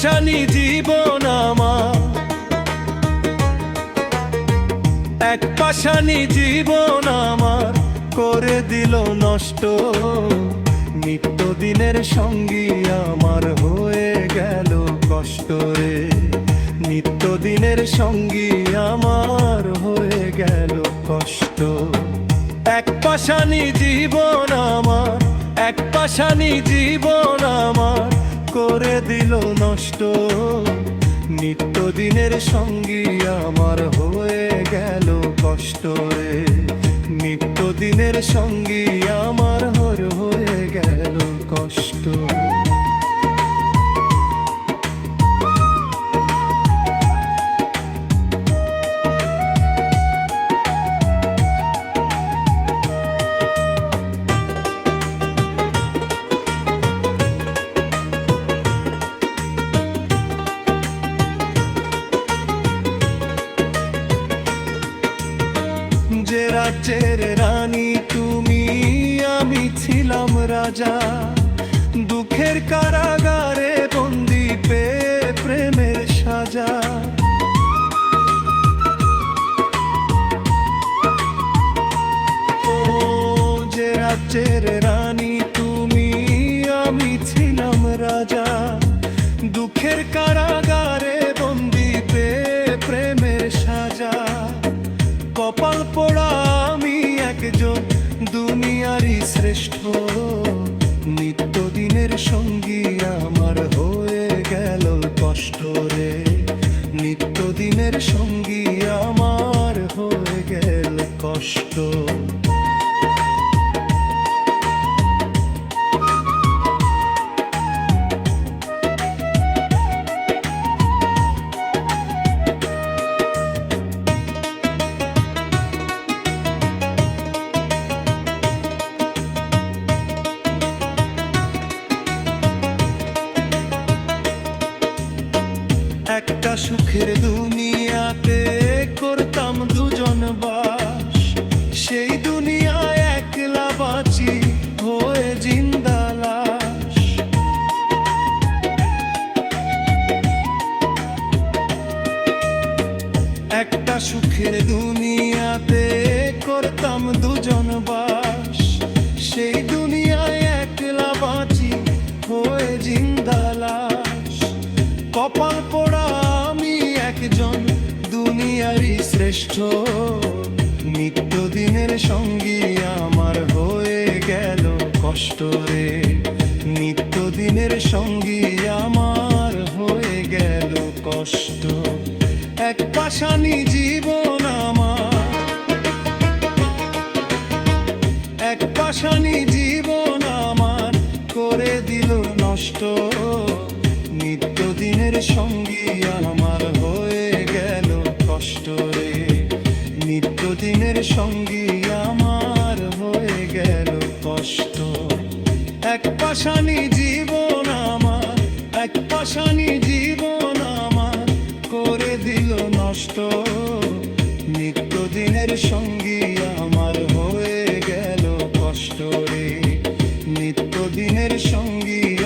পাশানি জীবন আমার। এক পাশানি জীবন আমার করে দিল নষ্ট। নিত্য দিনের সঙ্গী আমার হয়ে গেল কষ্ট রে। নিত্য দিনের সঙ্গী আমার হয়ে গেল কষ্ট। এক পাশানি জীবন আমার, এক পাশানি জীবন আমার করে দিল নষ্ট। নিত্যদিনের সঙ্গী আমার হয়ে গেল কষ্ট রে। নিত্যদিনের সঙ্গী আমার রাজ্যের রানী, তুমি, আমি ছিলাম রাজা। দুঃখের কারাগারে বন্দি পেয়ে প্রেমের সাজা। রাজ্যের রানী, তুমি, আমি ছিলাম রাজা। দুঃখের কারাগারে দুনিয়ারই শ্রেষ্ঠ নিত্যদিনের সঙ্গী আমার হয়ে গেল কষ্ট রে। নিত্যদিনের সঙ্গী সুখের দুনিয়াতে করতাম দুজন বাস। সেই দুনিয়ায় একলা বাঁচি, হয়ে জিন্দা লাশ। একটা সুখের দুনিয়াতে করতাম দুজন বাস। সেই দুনিয়ায় একলা বাঁচি, হয়ে জিন্দা লাশ। কপাল শ্রেষ্ঠ। নিত্যদিনের সঙ্গী আমার হয়ে গেল কষ্ট রে। নিত্যদিনের সঙ্গী আমার হয়ে গেল কষ্ট। এক পাশানি জীবন আমার। এক পাশানি জীবন আমার করে দিল নষ্ট। নিত্যদিনের সঙ্গী আমার দিনের সঙ্গী আমার হয়ে গেল কষ্ট। এক পাশানি জীবন আমার, এক পাশানি জীবন আমার করে দিল নষ্ট। নিত্য দিনের সঙ্গী আমার হয়ে গেল কষ্ট রে। নিত্য দিনের সঙ্গী